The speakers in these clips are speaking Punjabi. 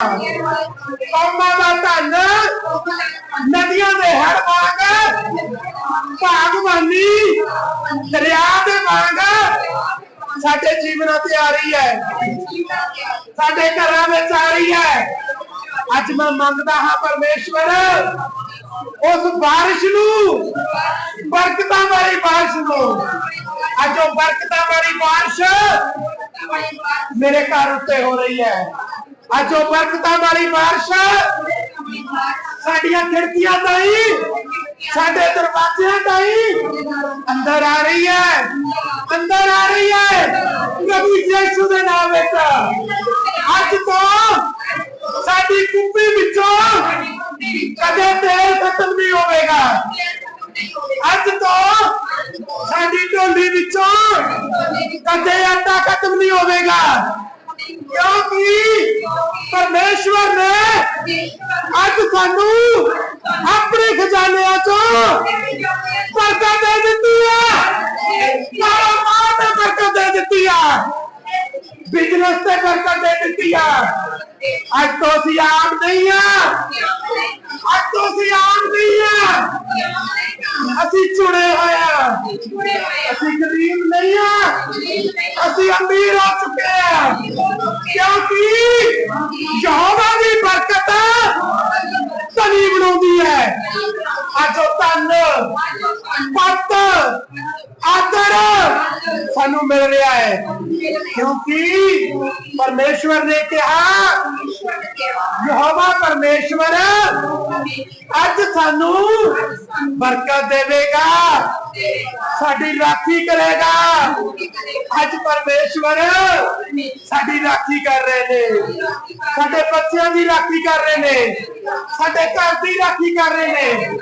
ਕੌਮਾਂ ਦਾ ਧੰਨ ਨਦੀਆਂ ਦੇ ਹਰ ਵਾਂਗ ਭਾਗਵਾਨੀ ਦਰਿਆ ਦੇ ਵਾਂਗ ਸਾਡੇ ਜੀਵਨਾਂ ਤੇ ਆ ਰਹੀ ਹੈ ਸਾਡੇ ਘਰਾਂ ਵਿੱਚ ਆ ਰਹੀ ਹੈ। ਅੱਜ ਮੈਂ ਮੰਗਦਾ ਹਾਂ ਪਰਮੇਸ਼ਵਰ, ਉਸ ਬਾਰਿਸ਼ ਨੂੰ, ਬਰਕਤਾਂ ਵਾਲੀ ਬਾਰਿਸ਼ ਨੂੰ। ਅੱਜ ਉਹ ਬਰਕਤਾਂ ਵਾਲੀ ਬਾਰਿਸ਼ ਮੇਰੇ ਘਰ ਉੱਤੇ ਹੋ ਰਹੀ ਹੈ। ਅੱਜ ਉਹ ਬਰਕਤਾਂ ਵਾਲੀ ਬਾਰਿਸ਼ ਸਾਡੀਆਂ ਖਿੜਕੀਆਂ ਤਾਈ ਸਾਡੇ ਦਰਵਾਜ਼ਿਆਂ ਤਾਈ ਅੰਦਰ ਆ ਰਹੀ ਹੈ। ਅੰਦਰ ਆ ਰਹੀ ਹੈ। ਪ੍ਰਭੂ ਯਿਸੂ ਦੇ ਨਾਮ ਵਿੱਚ। ਅੱਜ ਤੋਂ ਸਾਡੀ ਕੁੱਪੀ ਵਿੱਚੋਂ ਕਦੇ ਤੇਲ ਖਤਮ ਨਹੀਂ ਹੋਵੇਗਾ। ਅੱਜ ਤੋਂ ਸਾਡੀ ਢੋਲੀ ਵਿੱਚੋਂ ਕਦੇ ਆਟਾ ਖਤਮ ਨਹੀਂ ਹੋਵੇਗਾ। ਕਿਉਂਕਿ ਪਰਮੇਸ਼ਵਰ ਨੇ ਅੱਜ ਸਾਨੂੰ ਆਪਣੇ ਖਜ਼ਾਨਿਆਂ ਚੋਂ ਬਰਕਤ ਦੇ ਦਿੱਤੀ ਆ ਕਾਰੋਬਾਰ ਬਰਕਤ ਦੇ ਦਿੱਤੀ ਆ ਬਿਜ਼ਨਸ ਤੇ ਬਰਕਤ ਦੇ ਦਿੱਤੀ ਆ ਅੱਜ ਤੋਂ ਅਸੀਂ ਆਮ ਨਹੀਂ ਆ। ਅੱਜ ਤੋਂ ਅਸੀਂ ਆਮ ਨਹੀਂ ਆ। ਅਸੀਂ ਚੁਣੇ ਹੋਏ ਆ। ਅਸੀਂ ਗਰੀਬ ਨਹੀਂ ਆ। ਅਸੀਂ ਅਮੀਰ ਹੋ ਚੁੱਕੇ ਆ। ਕਿਉਂਕਿ ਯਹੋਵਾ ਦੀ ਬਰਕਤ ਧਨੀ ਬਣਾਉਂਦੀ ਹੈ। ਅੱਜ ਉਹ ਧਨ। ਪੱਤ ਆਦਰ ਸਾਨੂੰ ਮਿਲ ਰਿਹਾ ਹੈ। ਕਿਉਂਕਿ ਪਰਮੇਸ਼ਵਰ ਨੇ ਕਿਹਾ, ਯਹੋਵਾ ਪਰਮੇਸ਼ਵਰ, ਅੱਜ ਸਾਨੂੰ ਬਰਕਤ ਦੇਵੇਗਾ, ਸਾਡੀ ਰਾਖੀ ਕਰੇਗਾ। ਅੱਜ ਪਰਮੇਸ਼ਵਰ ਸਾਡੀ ਰਾਖੀ ਕਰ ਰਹੇ ਨੇ। ਸਾਡੇ ਬੱਚਿਆਂ ਦੀ ਰਾਖੀ ਕਰ ਰਹੇ ਨੇ। ਸਾਡੇ ਘਰ ਦੀ ਰਾਖੀ ਕਰ ਰਹੇ ਨੇ।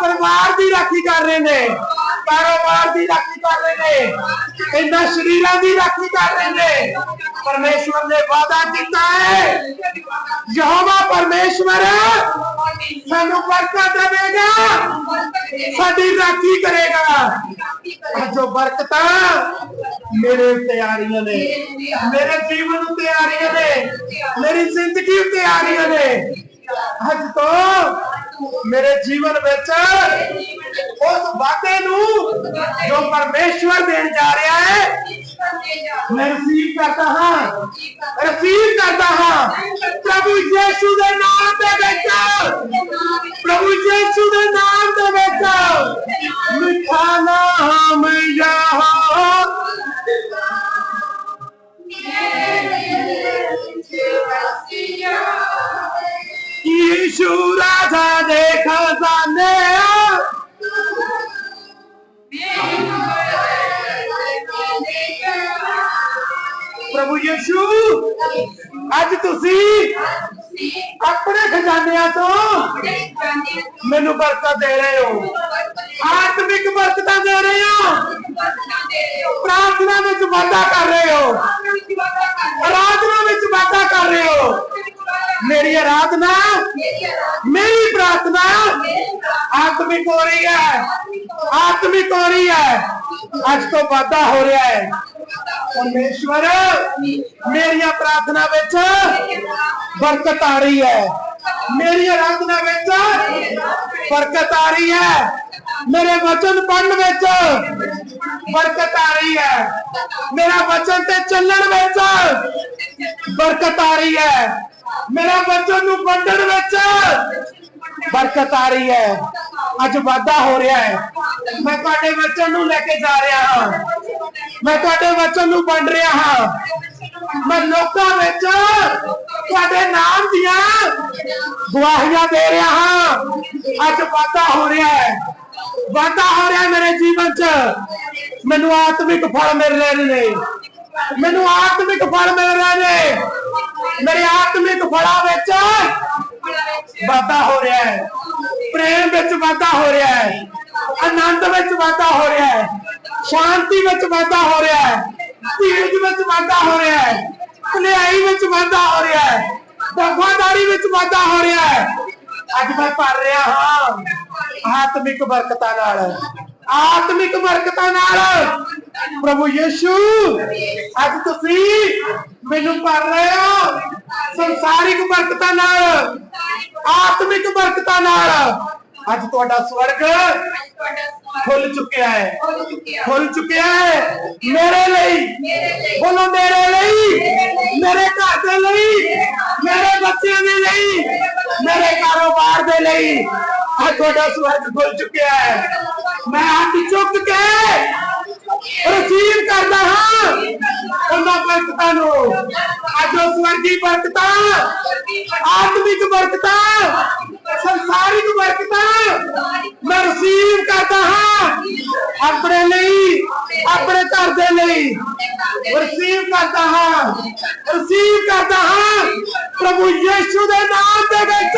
ਪਰਿਵਾਰ ਦੀ ਰਾਖੀ ਕਰ ਰਹੇ ਨੇ। ਕਾਰੋਬਾਰ ਦੀ ਰਾਖੀ ਕਰ ਰਹੇ ਨੇ। ਇਹਨਾਂ ਸ਼ਰੀਰਾਂ ਦੀ ਰਾਖੀ ਕਰ ਰਹੇ ਨੇ। ਪਰਮੇਸ਼ਵਰ ने वादा किया है। यहोवा परमेश्वर सानू बरकत देगा। साडी राखी करेगा। जो बरकत मेरे तैयारियाँ ने, मेरे जीवन तैयारियाँ ने, मेरी ज़िंदगी तैयारियाँ ने ਅੱਜ ਤੋਂ ਮੇਰੇ ਜੀਵਨ ਵਿੱਚ ਉਸ ਵਾਅਦੇ ਨੂੰ ਜੋ ਪਰਮੇਸ਼ਵਰ ਦੇਣ ਜਾ ਰਿਹਾ ਹੈ, ਮੈਂ ਰਸੀਵ ਕਰਦਾ ਹਾਂ। ਰਸੀਵ ਕਰਦਾ ਹਾਂ। ਪ੍ਰਭੂ ਯਿਸੂ ਦੇ ਨਾਮ ਦੇ ਵਿੱਚ। ਪ੍ਰਭੂ ਯਿਸੂ ਦੇ ਨਾਮ ਦੇ ਵਿੱਚ। ਰਾਜਾ ਦੇ ਖਜ਼ਾਨੇ ਪ੍ਰਭੂ ਯਿਸੂ ਅੱਜ ਤੁਸੀਂ ਆਪਣੇ ਖਜ਼ਾਨਿਆਂ ਤੋਂ ਮੈਨੂੰ ਬਰਕਤ ਦੇ ਰਹੇ ਹੋ ਆਤਮਿਕ ਬਰਕਤਾਂ ਦੇ ਰਹੇ ਹੋ ਪ੍ਰਾਰਥਨਾ ਵਿੱਚ ਵਾਧਾ ਕਰ ਰਹੇ ਹੋ ਆਰਾਧਨਾ ਵਿੱਚ ਵਾਧਾ ਕਰ ਰਹੇ ਹੋ ਮੇਰੀ ਆਰਾਧਨਾ। ਮੇਰੀ ਪ੍ਰਾਰਥਨਾ। ਆਤਮਿਕ ਹੋ। ਰਹੀ ਹੈ। ਆਤਮਿਕ ਹੋ ਰਹੀ ਹੈ। ਅੱਜ ਤੋਂ ਵਾਧਾ ਹੋ ਰਿਹਾ ਹੈ। ਪਰਮੇਸ਼ਵਰ ਮੇਰੀਆਂ ਪ੍ਰਾਰਥਨਾ ਵਿੱਚ ਬਰਕਤ ਆ ਰਹੀ ਹੈ। ਮੇਰੀ ਆਰਾਧਨਾ ਵਿੱਚ ਬਰਕਤ ਆ ਰਹੀ ਹੈ। ਮੇਰੇ ਵਚਨ ਪੜਨ ਵਿੱਚ ਬਰਕਤ ਆ ਰਹੀ ਹੈ। ਮੇਰਾ ਵਚਨ ਤੇ ਚੱਲਣ ਵਿੱਚ ਬਰਕਤ ਆ ਰਹੀ ਹੈ। ਮੇਰਾ ਵਚਨ ਨੂੰ ਵੰਡਣ ਵਿੱਚ ਬਰਕਤ ਆ ਰਹੀ ਹੈ। ਅੱਜ ਵਾਧਾ ਹੋ ਰਿਹਾ ਹੈ। ਮੈਂ ਤੁਹਾਡੇ ਵਚਨ ਨੂੰ ਲੈ ਕੇ ਜਾ ਰਿਹਾ ਹਾਂ। ਮੈਂ ਤੁਹਾਡੇ ਵਚਨ ਨੂੰ ਵੰਡ ਰਿਹਾ ਹਾਂ। ਮੈਂ ਲੋਕਾਂ ਵਿੱਚ ਤੁਹਾਡੇ ਨਾਮ ਦੀਆਂ ਗਵਾਹੀਆਂ ਦੇ ਰਿਹਾ ਹਾਂ। ਅੱਜ ਵਾਧਾ ਹੋ ਰਿਹਾ ਹੈ। ਵਾਧਾ ਹੋ ਰਿਹਾ ਮੇਰੇ ਜੀਵਨ 'ਚ। ਮੈਨੂੰ ਆਤਮਿਕ ਫਲ ਮਿਲ ਰਹੇ ਨੇ। ਮੈਨੂੰ ਆਤਮਿਕ ਫਲ ਮਿਲ ਰਹੇ ਨੇ। ਮੇਰੇ ਆਤਮਿਕ ਫਲਾਂ ਵਿੱਚ ਵਾਧਾ ਹੋ ਰਿਹਾ ਹੈ। ਪ੍ਰੇਮ ਵਿੱਚ ਵਾਧਾ ਹੋ ਰਿਹਾ ਹੈ। ਆਨੰਦ ਵਿੱਚ ਵਾਧਾ ਹੋ ਰਿਹਾ ਹੈ। ਸ਼ਾਂਤੀ ਵਿੱਚ ਵਾਧਾ ਹੋ ਰਿਹਾ ਹੈ। ਧੀਰਜ ਵਿੱਚ ਵਾਧਾ ਹੋ ਰਿਹਾ ਹੈ। ਭਲਾਈ ਵਿੱਚ ਵਾਧਾ ਹੋ ਰਿਹਾ ਹੈ। ਵਫਾਦਾਰੀ ਵਿੱਚ ਵਾਧਾ ਹੋ ਰਿਹਾ ਹੈ। ਅੱਜ ਮੈਂ ਭਰ ਰਿਹਾ ਹਾਂ। ਆਤਮਿਕ ਬਰਕਤਾਂ ਨਾਲ। ਆਤਮਿਕ ਬਰਕਤਾਂ ਨਾਲ। ਪ੍ਰਭੂ ਯਿਸੂ, ਅੱਜ ਤੁਸੀਂ ਮੈਨੂੰ ਭਰ ਰਹੇ ਹੋ ਸੰਸਾਰਿਕ ਬਰਕਤਾਂ ਨਾਲ, ਆਤਮਿਕ ਬਰਕਤਾਂ ਨਾਲ। ਅੱਜ ਤੁਹਾਡਾ ਸਵਰਗ ਖੁੱਲ ਚੁੱਕਿਆ ਹੈ। ਖੁੱਲ ਚੁੱਕਿਆ ਹੈ। ਮੇਰੇ ਲਈ, ਬੋਲੋ ਮੇਰੇ ਲਈ, ਮੇਰੇ ਘਰ ਦੇ ਲਈ, ਮੇਰੇ ਬੱਚਿਆਂ ਦੇ ਲਈ, ਮੇਰੇ ਕਾਰੋਬਾਰ ਦੇ ਲਈ। ਤੁਹਾਡਾ ਸਵਰਗ ਖੁੱਲ ਚੁੱਕਿਆ ਹੈ ਮੈਂ ਹੱਥ ਚੁੱਕ ਕੇ ਰਸੀਵ ਕਰਦਾ ਹਾਂ ਉਹਨਾਂ ਬਰਕਤਾਂ ਨੂੰ ਅੱਜ ਉਹ ਸਵਰਗੀ ਬਰਕਤਾਂ ਆਤਮਿਕ ਬਰਕਤਾਂ ਸੰਸਾਰਿਕ ਬਰਕਤਾਂ ਮੈਂ ਰਸੀਵ ਕਰਦਾ ਹਾਂ ਆਪਣੇ ਲਈ ਆਪਣੇ ਘਰ ਦੇ ਲਈ ਰਸੀਵ ਕਰਦਾ ਹਾਂ ਰਸੀਵ ਕਰਦਾ ਹਾਂ ਪ੍ਰਭੂ ਯਿਸੂ ਦੇ ਨਾਮ ਦੇ ਵਿੱਚ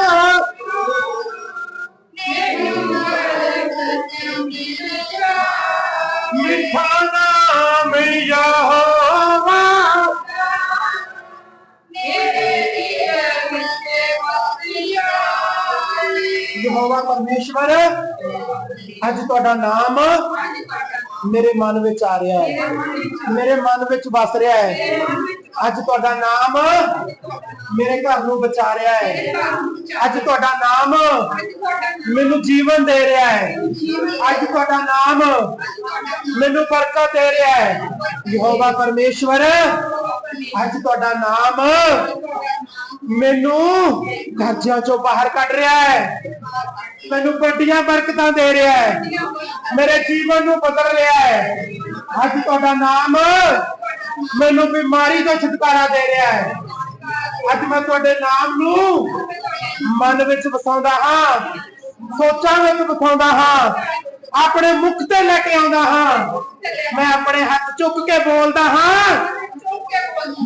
ਮਿੱਠਾ ਨਾਮ ਯਹੋਵਾ ਯਹੋਵਾ ਪਰਮੇਸ਼ਵਰ, ਅੱਜ ਤੁਹਾਡਾ ਨਾਮ ਮੇਰੇ ਮਨ ਵਿੱਚ ਆ ਰਿਹਾ ਹੈ। ਮੇਰੇ ਮਨ ਵਿੱਚ ਵਸ ਰਿਹਾ ਹੈ। ਅੱਜ ਤੁਹਾਡਾ ਨਾਮ ਮੇਰੇ ਘਰ ਨੂੰ ਬਚਾ ਰਿਹਾ ਹੈ ਅੱਜ ਤੁਹਾਡਾ ਨਾਮ ਮੈਨੂੰ ਜੀਵਨ ਦੇ ਰਿਹਾ ਹੈ ਅੱਜ ਤੁਹਾਡਾ ਨਾਮ ਮੈਨੂੰ ਬਰਕਤ ਦੇ ਰਿਹਾ ਹੈ ਯਹੋਵਾ ਪਰਮੇਸ਼ਵਰ ਅੱਜ ਤੁਹਾਡਾ ਨਾਮ ਮੈਨੂੰ ਕਰਜ਼ਿਆਂ ਚੋਂ ਬਾਹਰ ਕੱਢ ਰਿਹਾ ਹੈ ਮੈਨੂੰ ਵੱਡੀਆਂ ਬਰਕਤਾਂ ਦੇ ਰਿਹਾ ਹੈ ਮੇਰੇ ਜੀਵਨ ਨੂੰ ਬਦਲ ਰਿਹਾ ਹੈ ਅੱਜ ਤੁਹਾਡਾ ਨਾਮ ਮੈਨੂੰ ਬਿਮਾਰੀ ਤੋਂ ਛੁਟਕਾਰਾ ਦੇ ਰਿਹਾ ਹੈ ਅੱਜ ਮੈਂ ਤੁਹਾਡੇ ਨਾਮ ਨੂੰ ਮਨ ਵਿੱਚ ਵਸਾਉਂਦਾ ਹਾਂ ਸੋਚਾਂ ਵਿੱਚ ਵਸਾਉਂਦਾ ਹਾਂ ਆਪਣੇ ਮੁਖ ਤੇ ਲੈ ਕੇ ਆਉਂਦਾ ਹਾਂ। ਮੈਂ ਆਪਣੇ ਹੱਥ ਚੁੱਕ ਕੇ ਬੋਲਦਾ ਹਾਂ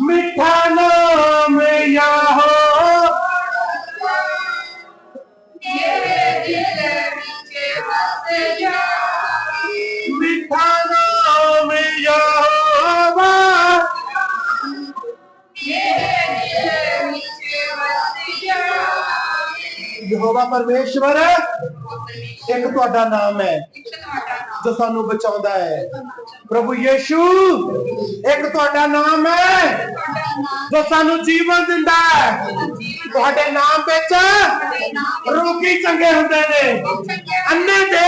ਮਿੱਠਾ ਨਾਮ ਯਾਹੋ। ਯਹੋਵਾ ਪਰਮੇਸ਼ਵਰ ਇੱਕ ਤੁਹਾਡਾ ਨਾਮ ਹੈ, ਜੋ ਸਾਨੂੰ ਬਚਾਉਂਦਾ ਹੈ। ਪ੍ਰਭੂ ਯੀਸ਼ੂ, ਇੱਕ ਤੁਹਾਡਾ ਨਾਮ ਹੈ, ਜੋ ਸਾਨੂੰ ਜੀਵਨ ਦਿੰਦਾ ਹੈ। ਤੁਹਾਡੇ ਨਾਮ ਵਿੱਚ ਰੋਗੀ ਚੰਗੇ ਹੁੰਦੇ ਨੇ। ਅੰਨੇ ਦੇ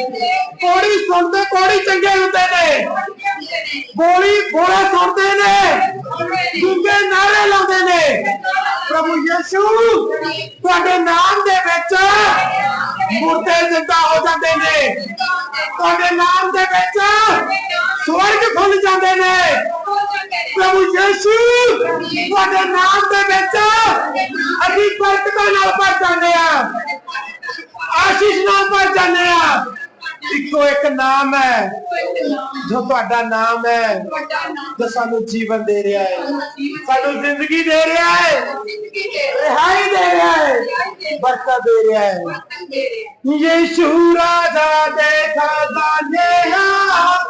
ਕੋੜੀ ਸੁਣਦੇ ਕੋੜੀ ਚੰਗੇ ਹੁੰਦੇ ਨੇ ਬੋਲੀ ਬੋਲੇ ਸੁਣਦੇ ਨੇ ਦੂਗੇ ਨਾਰੇ ਲਾਉਂਦੇ ਨੇ ਪ੍ਰਭੂ ਯਿਸੂ ਤੁਹਾਡੇ ਨਾਮ ਦੇ ਵਿੱਚ ਮੁਰਦੇ ਜ਼ਿੰਦਾ ਹੋ ਜਾਂਦੇ ਨੇ ਤੁਹਾਡੇ ਨਾਮ ਦੇ ਵਿੱਚ ਸਵਰਗ ਖੁੱਲ ਜਾਂਦੇ ਨੇ ਪ੍ਰਭੂ ਯਿਸੂ ਤੁਹਾਡੇ ਨਾਮ ਦੇ ਵਿੱਚ ਅਸੀਂ ਬਰਕਤਾਂ ਨਾਲ ਭਰ ਜਾਂਦੇ ਆ ਆਸ਼ੀਸ਼ ਨਾਲ ਭਰ ਜਾਂਦੇ ਆ ਇੱਕੋ ਇੱਕ ਨਾਮ ਹੈ ਜੋ ਤੁਹਾਡਾ ਨਾਮ ਹੈ ਜੋ ਸਾਨੂੰ ਜੀਵਨ ਦੇ ਰਿਹਾ ਹੈ ਸਾਨੂੰ ਜ਼ਿੰਦਗੀ ਦੇ ਰਿਹਾ ਹੈ ਰਿਹਾਈ ਦੇ ਰਿਹਾ ਹੈ ਬਰਕਤ ਦੇ ਰਿਹਾ ਹੈ ਯਿਸੂ ਰਾਜਾ ਦੇ ਖਜ਼ਾਨੇ ਹਾਂ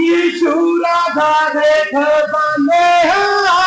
ਯਿਸੂ ਰਾਜਾ ਦੇ ਖਜ਼ਾਨੇ ਹਾਂ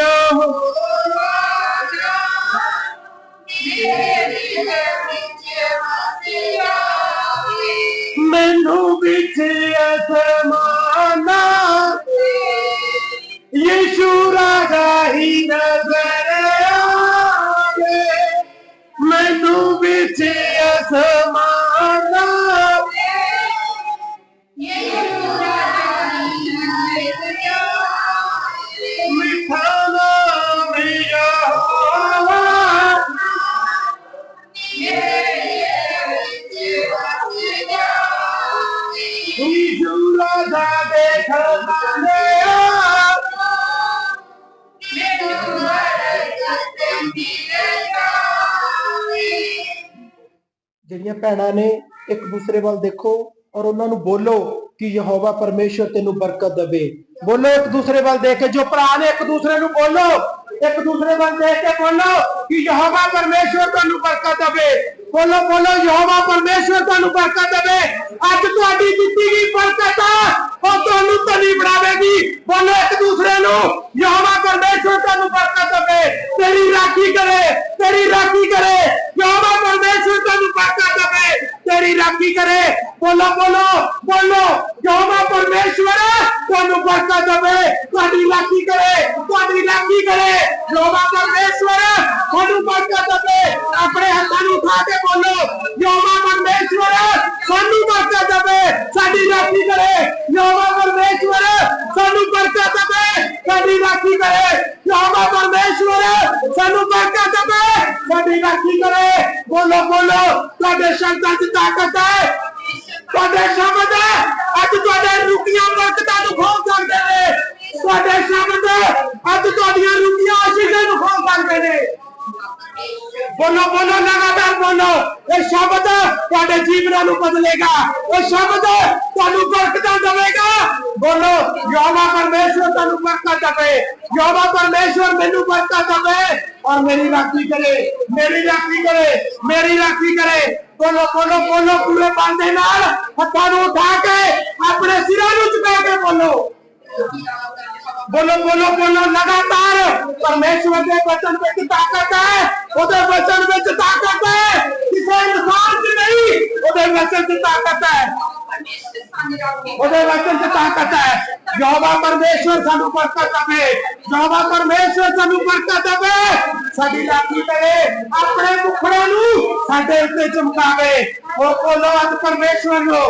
ਭੈਣਾਂ ਨੇ ਇੱਕ ਦੂਸਰੇ ਵੱਲ ਦੇਖੋ ਔਰ ਉਹਨਾਂ ਨੂੰ ਬੋਲੋ ਕਿ ਯਹੋਵਾ ਪਰਮੇਸ਼ਵਰ ਤੈਨੂੰ ਬਰਕਤ ਦੇਵੇ। ਬੋਲੋ ਇੱਕ ਦੂਸਰੇ ਵੱਲ ਦੇਖ ਕੇ ਜੋ ਭਰਾ ਨੇ ਇੱਕ ਦੂਸਰੇ ਨੂੰ ਬੋਲੋ ਇੱਕ ਦੂਸਰੇ ਵੱਲ ਦੇਖ ਕੇ ਬੋਲੋ ਕਿ ਯਹੋਵਾ ਪਰਮੇਸ਼ਵਰ ਤੁਹਾਨੂੰ ਬਰਕਤ ਦੇਵੇ ਬੋਲੋ ਬੋਲੋ ਯਹੋਵਾ ਪਰਮੇਸ਼ਵਰ ਤੁਹਾਨੂੰ ਬਰਕਤ ਦੇਵੇ ਅੱਜ ਤੁਹਾਡੀ ਦਿੱਤੀ ਗਈ ਬਰਕਤ ਉਹ ਤੁਹਾਨੂੰ ਧਨੀ ਬਣਾਵੇਗੀ ਬੋਲੋ ਇੱਕ ਦੂਸਰੇ ਨੂੰ ਯਹੋਵਾ ਪਰਮੇਸ਼ਵਰ ਤੁਹਾਨੂੰ ਬਰਕਤ ਦੇਵੇ ਤੇਰੀ ਰਾਖੀ ਕਰੇ ਤੇਰੀ ਰਾਖੀ ਕਰੇ ਯਹੋਵਾ ਪਰਮੇਸ਼ਵਰ ਤੁਹਾਨੂੰ ਬਰਕਤ ਦੇਵੇ ਤੇਰੀ ਰਾਖੀ ਕਰੇ ਬੋਲੋ ਬੋਲੋ ਬੋਲੋ ਯਹੋਵਾ ਪਰਮੇਸ਼ਵਰ ਤੁਹਾਨੂੰ ਬਰਕਤ ਦੇਵੇ, ਤੁਹਾਡੀ ਰਾਖੀ ਕਰੇ, ਤੁਹਾਡੀ ਰਾਖੀ ਕਰੇ। ਯਹੋਵਾ ਪਰਮੇਸ਼ਵਰ ਤੁਹਾਨੂੰ ਬਰਕਤ ਦੇਵੇ। ਆਪਣੇ ਹੱਥਾਂ ਨੂੰ ਉਠਾ ਕੇ ਬੋਲੋ ਯਹੋਵਾ ਪਰਮੇਸ਼ਵਰ ਸਾਨੂੰ ਬਰਕਤ ਦੇਵੇ। ਸਾਡੀ ਰਾਖੀ ਕਰੇ ਯਹੋਵਾ ਪਰਮੇਸ਼ਵਰ ਸਾਨੂੰ ਬਰਕਤ ਦਵੇ। ਸਾਡੀ ਰਾਖੀ ਕਰੇ ਯਹੋਵਾ ਪਰਮੇਸ਼ਵਰ ਸਾਨੂੰ ਬਰਕਤ ਦੇਵੇ। ਸਾਡੀ ਰਾਖੀ ਕਰੇ, ਬੋਲੋ ਬੋਲੋ, ਤੁਹਾਡੇ ਸ਼ਬਦਾਂ 'ਚ ਤਾਕਤ ਹੈ। ਤੁਹਾਡੇ ਸ਼ਬਦ ਅੱਜ ਤੁਹਾਡੇ ਰੁਕੀਆਂ ਬਰਕਤਾਂ ਨੂੰ ਖੋਲ ਸਕਦੇ ਨੇ ਤੁਹਾਡੇ ਸ਼ਬਦ ਅੱਜ ਤੁਹਾਡੀਆਂ ਰੁਕੀਆਂ ਆਸ਼ੀਸ਼ਾਂ ਨੂੰ ਖੋਲ ਸਕਦੇ ਨੇ ਬੋਲੋ ਬੋਲੋ ਲਗਾਤਾਰ ਬੋਲੋ ਇਹ ਸ਼ਬਦ ਤੁਹਾਡੇ ਜੀਵਨਾਂ ਨੂੰ ਬਦਲੇਗਾ ਇਹ ਸ਼ਬਦ ਤੁਹਾਨੂੰ ਬਰਕਤਾਂ ਦੇਵੇਗਾ ਬੋਲੋ ਯਹੋਵਾ ਪਰਮੇਸ਼ਵਰ ਤੁਹਾਨੂੰ ਬਰਕਤ ਦੇਵੇ ਯਹੋਵਾ ਪਰਮੇਸ਼ਵਰ ਮੈਨੂੰ ਬਰਕਤ ਦੇਵੇ ਔਰ ਮੇਰੀ ਰਾਖੀ ਕਰੇ ਮੇਰੀ ਰਾਖੀ ਕਰੇ ਮੇਰੀ ਰਾਖੀ ਕਰੇ ਬੋਲੋ ਬੋਲੋ ਬੋਲੋ ਪੂਰੇ ਬੰਦੇ ਨਾਲ ਹੱਥਾਂ ਨੂੰ ਉਠਾ ਕੇ ਆਪਣੇ ਸਿਰਾਂ ਨੂੰ ਝੁਕਾ ਕੇ ਬੋਲੋ। ਬੋਲੋ ਬੋਲੋ ਬੋਲੋ ਲਗਾਤਾਰ ਪਰਮੇਸ਼ਵਰ ਦੇ ਵਚਨ ਵਿੱਚ ਤਾਕਤ ਹੈ ਉਹਦੇ ਵਚਨ ਵਿੱਚ ਤਾਕਤ ਹੈ ਕਿਸੇ ਇਨਸਾਨ 'ਚ ਨਹੀਂ ਉਹਦੇ ਵਚਨ 'ਚ ਤਾਕਤ ਹੈ ਉਹਦੇ ਵਚਨ 'ਚ ਤਾਕਤ ਹੈ ਯਹੋਵਾ ਪਰਮੇਸ਼ਵਰ ਸਾਨੂੰ ਬਰਕਤ ਦੇਵੇ ਯਹੋਵਾ ਪਰਮੇਸ਼ਵਰ ਸਾਨੂੰ ਬਰਕਤ ਦੇਵੇ ਸਾਡੀ ਰਾਖੀ ਕਰੇ ਆਪਣੇ ਮੁਖੜਿਆਂ ਨੂੰ ਸਾਡੇ ਉੱਤੇ ਚਮਕਾਵੇ ಒಪ್ಪೋಲಾದ ಪರಮೇಶ್ವರನು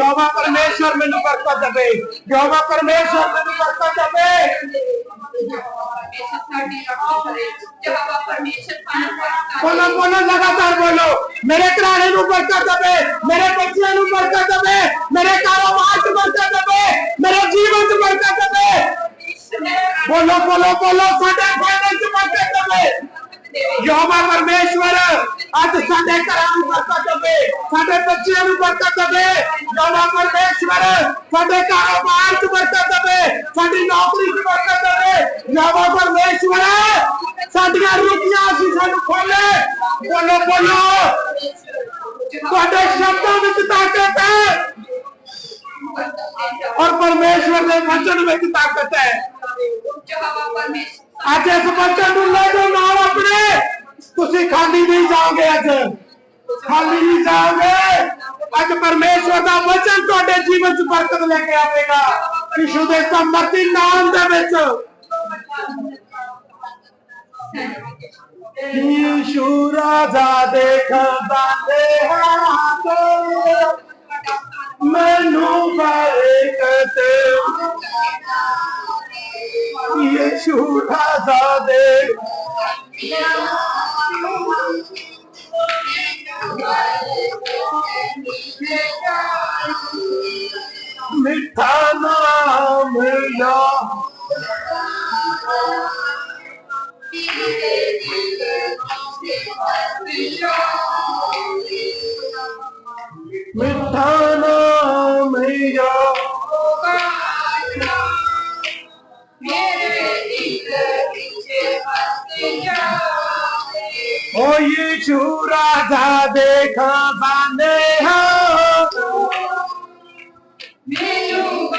ಯೋಮ ಪರಮೇಶ್ವರನನ್ನು ಬರ್ಕೊತವೆ ಯೋಮ ಪರಮೇಶ್ವರನನ್ನು ಬರ್ಕೊತವೆ बोलो बोलो, लगातार बोलो। मेरे घराने बढ़ता दबे मेरे बच्चिया बढ़ता दबे मेरे कारोबार बढ़ता दबे मेरे जीवन बढ़ता दबे बोलो बोलो बोलो साढ़े फाइनेंस बढ़ता दबे योमा परमेश्वर। ਬਰਕਤ ਦੇਵੇ ਬੋਲੋ ਬੋਲੋ ਬੋਲੋ ਸਾਡੇ ਫਾਇਦੇ 'ਚ ਬਰਕਤ ਦੇਵੇ ਯਹੋਵਾ ਪਰਮੇਸ਼ਵਰ ਅੱਜ ਸਾਡੇ ਘਰਾਂ ਨੂੰ ਬਰਕਤ ਦੇਵੇ ਸਾਡੇ ਬੱਚਿਆਂ ਨੂੰ ਬਰਕਤ ਦੇਵੇ ਯਹੋਵਾ ਪਰਮੇਸ਼ਵਰ ਸਾਡੇ ਕਾਰੋਬਾਰ 'ਚ ਬਰਕਤ ਦੇਵੇ ਸਾਡੀ ਨੌਕਰੀ 'ਚ ਬਰਕਤ ਦੇਵੇ ਯਹੋਵਾ ਪਰਮੇਸ਼ਵਰ ਸਾਡੀਆਂ ਰੁਕੀਆਂ ਅਸੀਂ ਸਾਨੂੰ ਖੋਲੇ ਬੋਲੋ ਬੋਲੋ ਤੁਹਾਡੇ ਸ਼ਬਦਾਂ ਵਿੱਚ ਤਾਕਤ ਹੈ ਔਰ ਪਰਮੇਸ਼ਵਰ ਦੇ ਵਚਨ ਵਿੱਚ ਤਾਕਤ ਹੈ ਅੱਜ ਇਸ ਵਚਨ ਨੂੰ ਲੈ ਜਾਓ ਨਾਲ ਆਪਣੇ ਤੁਸੀਂ ਖਾਲੀ ਨਹੀਂ ਜਾਓਗੇ ਅੱਜ ਖਾਲੀ ਨਹੀਂ ਜਾਓਗੇ ਅੱਜ ਪਰਮੇਸ਼ਵਰ ਦਾ ਵਚਨ ਤੁਹਾਡੇ ਜੀਵਨ 'ਚ ਬਰਕਤ ਲੈ ਕੇ ਆਵੇਗਾ ਯਿਸੂ ਦੇ ਸਮਰਥੀ ਨਾਮ ਦੇ ਵਿੱਚ ਯਿਸੂ ਰਾਜਾ ਦੇਖਦਾ ਤੇ ਹੱਥ ਮੈਨੂੰ ਬਰਕਤ ਯਿਸੂ ਰਾਜਾ ਦੇ Mitana Biju Radha Bekavane Ho Minu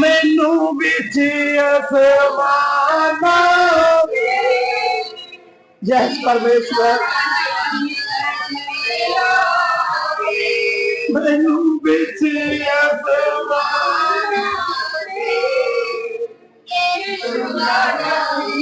Menu Vijaya é Sevana Yes, Parmeshwar né? Menu Vijaya é Sevana Menu Vijaya Sevana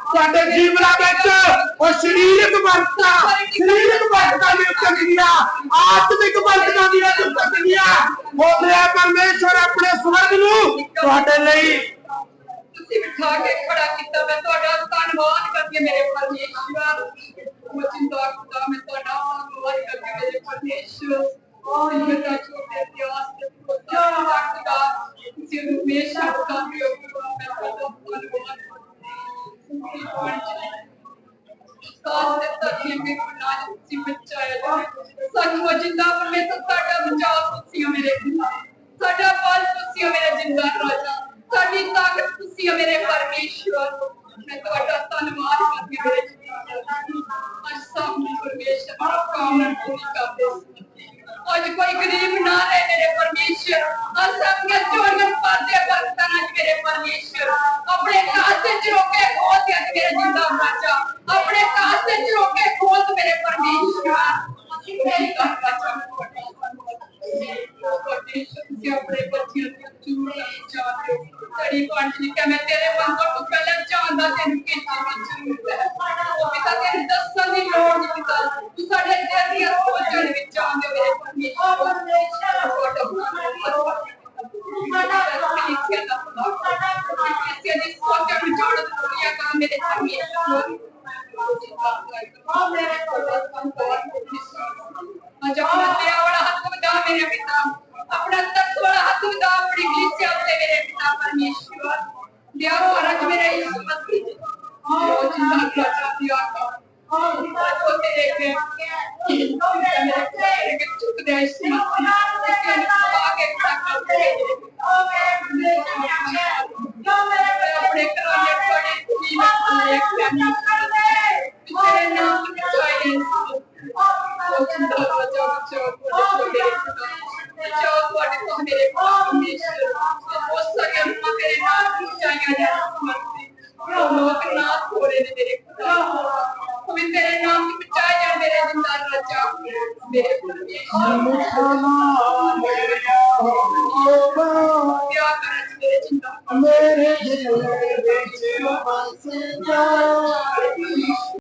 ਤੁਹਾਡੇ ਜੀਵਨਾਂ ਵਿੱਚ ਉਹ ਸਰੀਰਕ ਬਰਕਤਾਂ ਸਰੀਰਕ ਬਰਕਤਾਂ ਵੀ ਉੱਤਰ ਮਿਲਿਆ ਆਤਮਿਕ ਬਰਕਤਾਂ ਵੀ ਅੱਜ ਉੱਤਰ ਮਿਲਿਆ ਉਹ ਰਿਹਾ ਪਰਮੇਸ਼ਵਰ ਆਪਣੇ ਸਵਰਗ ਨੂੰ ਤੁਹਾਡੇ ਲਈ ਤੁਸੀਂ ਬਿਠਾ ਕੇ ਖੜਾ ਕੀਤਾ ਮੈਂ ਤੁਹਾਡਾ ਧੰਨਵਾਦ ਕਰਦੀ ਹਾਂ ਮੇਰੇ ਪਰਮੇਸ਼ਵਰ ਉਹ ਚਿੰਤਾ ਖੁਦਾ ਮੈਂ ਤੁਹਾਡਾ ਧੰਨਵਾਦ ਕਰਦੀ ਹਾਂ ਮੇਰੇ ਪਰਮੇਸ਼ਵਰ ਉਹ ਮੇਰਾ ਛੋਟੇ कामना पूरी कर दो। आज कोई गरीब ना रहे मेरे परमेश्वर। और सब के जोड़ के पर्दे बरतन आज मेरे परमेश्वर। अपने कास से रोके खोल दे आज मेरा ज़िंदा बचा अपने कास से रोके खोल दे मेरे परमेश्वर। मेरी कर बचा अपने बच्चियों की चूड़ी चाहते तड़ी पाँच निकल मैं तेरे मन को me desarmé. Alex, Camille.